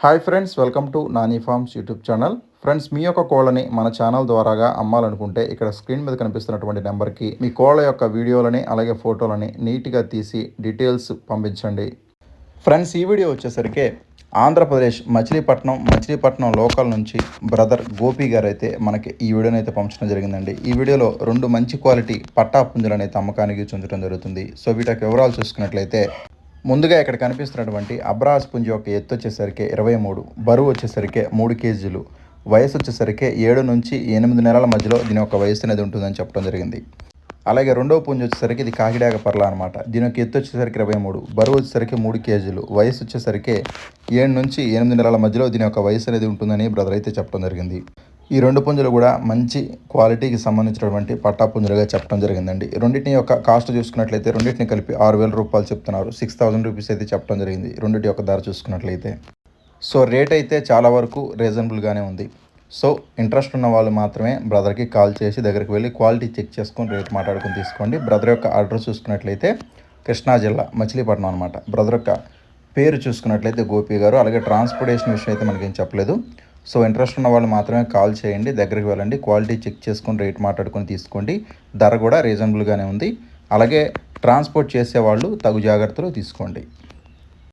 Hi friends welcome to Nani farms YouTube channel friends మీ యొక్క కోళ్ళని మన ఛానల్ ద్వారాగా అమ్మాలనుకుంటే ఇక్కడ స్క్రీన్ మీద కనిపిస్తున్నటువంటి నెంబర్కి మీ కోళ్ళ యొక్క వీడియోలని అలాగే ఫోటోలని నీట్గా తీసి డీటెయిల్స్ పంపించండి. ఫ్రెండ్స్ ఈ వీడియో వచ్చేసరికి ఆంధ్రప్రదేశ్ మచిలీపట్నం మచిలీపట్నం లోకల్ నుంచి బ్రదర్ గోపి గారు అయితే మనకి ఈ వీడియోని అయితే పంపించడం జరిగిందండి. ఈ వీడియోలో రెండు మంచి క్వాలిటీ పట్టా పుంజులను అయితే అమ్మకానికి ఉంచడం జరుగుతుంది. సో వీటికి వివరాలు చూసుకున్నట్లయితే ముందుగా ఇక్కడ కనిపిస్తున్నటువంటి అబ్రాస్ పుంజ యొక్క ఎత్తు వచ్చేసరికి ఇరవై మూడు బరువు వచ్చేసరికి మూడు కేజీలు వయసు వచ్చేసరికి ఏడు నుంచి ఎనిమిది నెలల మధ్యలో దీని యొక్క వయసు అనేది ఉంటుందని చెప్పడం జరిగింది. అలాగే రెండవ పుంజ వచ్చేసరికి ఇది కాకిడాక పర్ల అనమాట దీని యొక్క ఎత్తు వచ్చేసరికి ఇరవై మూడు బరువు వచ్చేసరికి మూడు కేజీలు వయసు వచ్చేసరికి ఏడు నుంచి ఎనిమిది నెలల మధ్యలో దీని యొక్క వయసు అనేది ఉంటుందని బ్రదర్ అయితే చెప్పడం జరిగింది. ఈ రెండు పుంజులు కూడా మంచి క్వాలిటీకి సంబంధించినటువంటి పట్టా పుంజులుగా చెప్పడం జరిగిందండి. రెండింటిని యొక్క కాస్ట్ చూసుకున్నట్లయితే రెండింటిని కలిపి ఆరు వేల రూపాయలు చెప్తున్నారు. సిక్స్ థౌసండ్ రూపీస్ అయితే చెప్పడం జరిగింది. రెండింటి యొక్క ధర చూసుకున్నట్లయితే. సో రేట్ అయితే చాలా వరకు రీజనబుల్గానే ఉంది. సో ఇంట్రెస్ట్ ఉన్న వాళ్ళు మాత్రమే బ్రదర్కి కాల్ చేసి దగ్గరికి వెళ్ళి క్వాలిటీ చెక్ చేసుకొని రేట్ మాట్లాడుకొని తీసుకోండి. బ్రదర్ యొక్క అడ్రస్ చూసుకున్నట్లయితే కృష్ణా జిల్లా మచిలీపట్నం అనమాట బ్రదర్ యొక్క పేరు చూసుకున్నట్లయితే గోపి గారు. అలాగే ట్రాన్స్పోర్టేషన్ విషయం అయితే మనకేం చెప్పలేదు. సో ఇంట్రెస్ట్ ఉన్న వాళ్ళు మాత్రమే కాల్ చేయండి దగ్గరికి వెళ్ళండి క్వాలిటీ చెక్ చేసుకొని రేట్ మాట్లాడుకొని తీసుకోండి. ధర కూడా రీజనబుల్గానే ఉంది. అలాగే ట్రాన్స్పోర్ట్ చేసేవాళ్ళు తగు జాగ్రత్తలు తీసుకోండి.